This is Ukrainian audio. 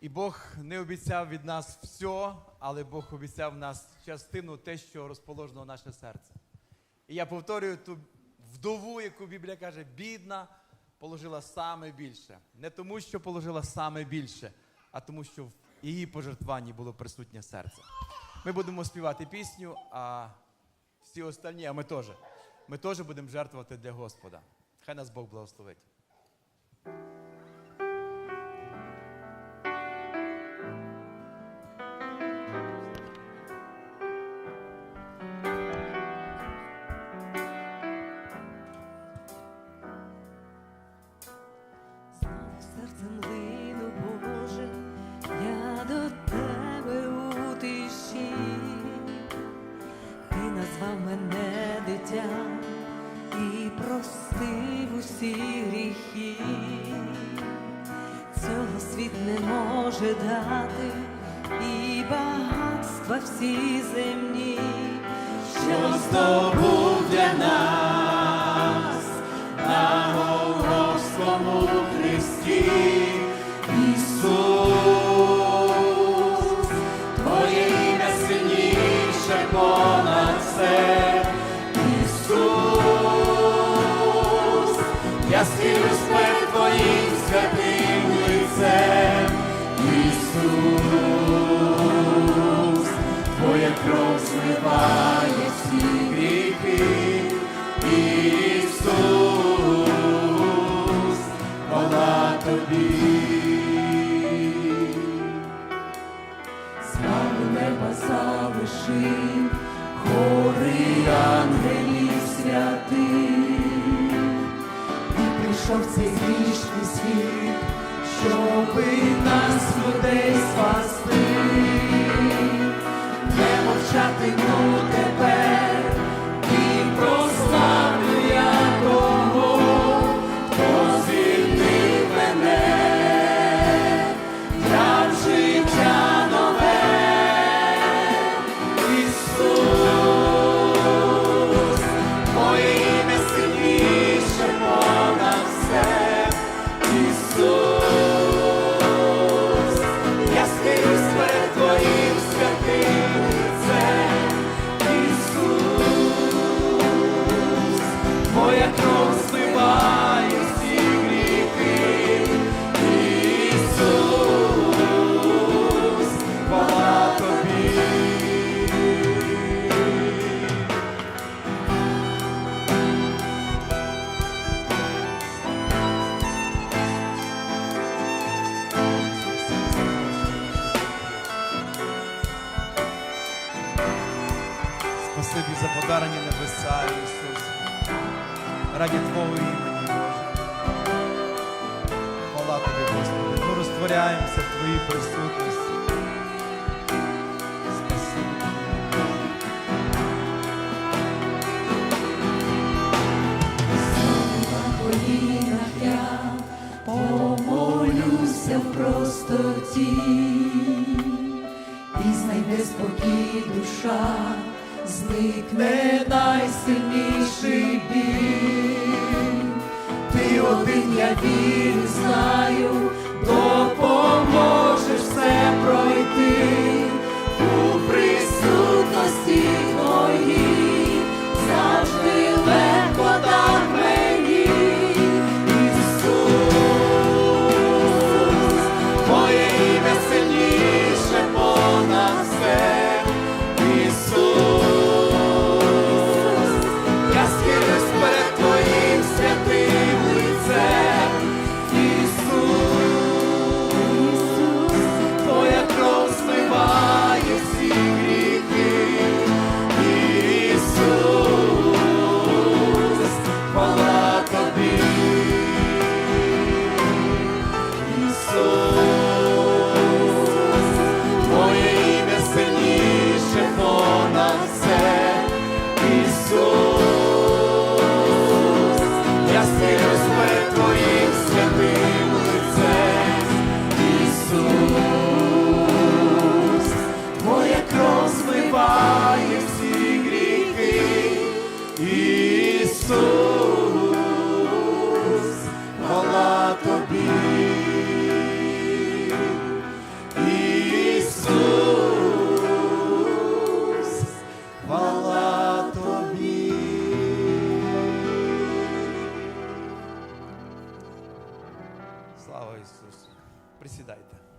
І Бог не обіцяв від нас все, але Бог обіцяв нас частину те, що розположено в наше серце. І я повторюю ту вдову, яку Біблія каже, бідна, положила саме більше. Не тому, що положила саме більше, а тому, що в її пожертвуванні було присутнє серце. Ми будемо співати пісню, а всі остальні, а ми теж. Ми теж будемо жертвувати для Господа. Хай нас Бог благословить. Може дати, і багатства всі земні, що здобув для нас на Голгофському Христі. Ісус, Твоя кров всі гріхи. Ісус, хвала тобі. Славу неба залишив, хори ангелів святих. Ти прийшов цей грішний світ, щоби нас людей спасти. Спасибі за подарені небеса, Ісус. Раді Твого імені, Боже. Хвала Тобі, Господи. Ми розтворяємося в Твоїй присутності. Тобі. В простоті, і знайде спокій душа, зникне найсильніший біль. Ти один, я вірю, знаю, side.